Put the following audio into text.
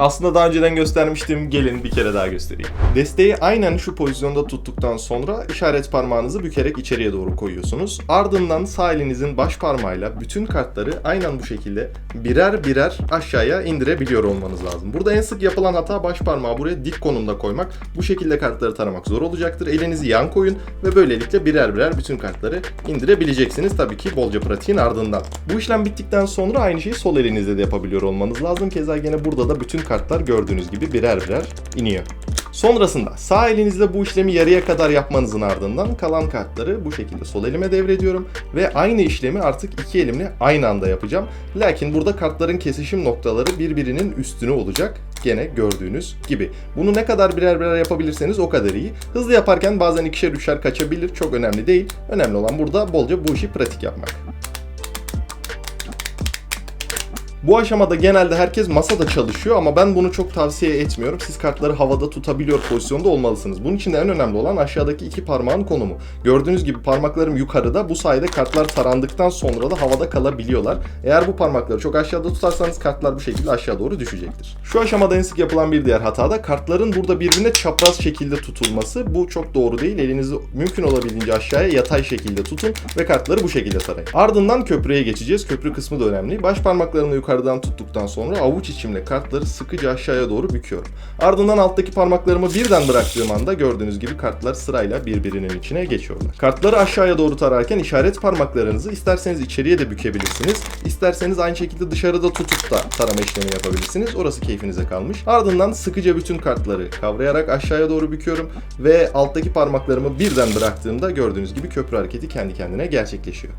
Aslında daha önceden göstermiştim. Gelin bir kere daha göstereyim. Desteği aynen şu pozisyonda tuttuktan sonra işaret parmağınızı bükerek içeriye doğru koyuyorsunuz. Ardından sağ elinizin baş parmağıyla bütün kartları aynen bu şekilde birer birer aşağıya indirebiliyor olmanız lazım. Burada en sık yapılan hata baş parmağı buraya dik konumda koymak. Bu şekilde kartları taramak zor olacaktır. Elinizi yan koyun ve böylelikle birer birer bütün kartları indirebileceksiniz. Tabii ki bolca pratiğin ardından. Bu işlem bittikten sonra aynı şeyi sol elinizde de yapabiliyor olmanız lazım. Keza gene burada da bütün kartlar gördüğünüz gibi birer birer iniyor. Sonrasında sağ elinizle bu işlemi yarıya kadar yapmanızın ardından kalan kartları bu şekilde sol elime devrediyorum ve aynı işlemi artık iki elimle aynı anda yapacağım. Lakin burada kartların kesişim noktaları birbirinin üstüne olacak. Gene gördüğünüz gibi. Bunu ne kadar birer birer yapabilirseniz o kadar iyi. Hızlı yaparken bazen ikişer üçer kaçabilir. Çok önemli değil. Önemli olan burada bolca bu işi pratik yapmak. Bu aşamada genelde herkes masada çalışıyor ama ben bunu çok tavsiye etmiyorum. Siz kartları havada tutabiliyor pozisyonda olmalısınız. Bunun için de en önemli olan aşağıdaki iki parmağın konumu. Gördüğünüz gibi parmaklarım yukarıda. Bu sayede kartlar tarandıktan sonra da havada kalabiliyorlar. Eğer bu parmakları çok aşağıda tutarsanız kartlar bu şekilde aşağı doğru düşecektir. Şu aşamada en sık yapılan bir diğer hata da kartların burada birbirine çapraz şekilde tutulması. Bu çok doğru değil. Elinizi mümkün olabildiğince aşağıya yatay şekilde tutun ve kartları bu şekilde tarayın. Ardından köprüye geçeceğiz. Köprü kısmı da önemli. Baş parmaklarımla yukarıdan tuttuktan sonra avuç içimle kartları sıkıca aşağıya doğru büküyorum. Ardından alttaki parmaklarımı birden bıraktığım anda gördüğünüz gibi kartlar sırayla birbirinin içine geçiyorlar. Kartları aşağıya doğru tararken işaret parmaklarınızı isterseniz içeriye de bükebilirsiniz. isterseniz aynı şekilde dışarıda tutup da tarama işlemi yapabilirsiniz. Orası keyfinize kalmış. Ardından sıkıca bütün kartları kavrayarak aşağıya doğru büküyorum ve alttaki parmaklarımı birden bıraktığımda gördüğünüz gibi köprü hareketi kendi kendine gerçekleşiyor.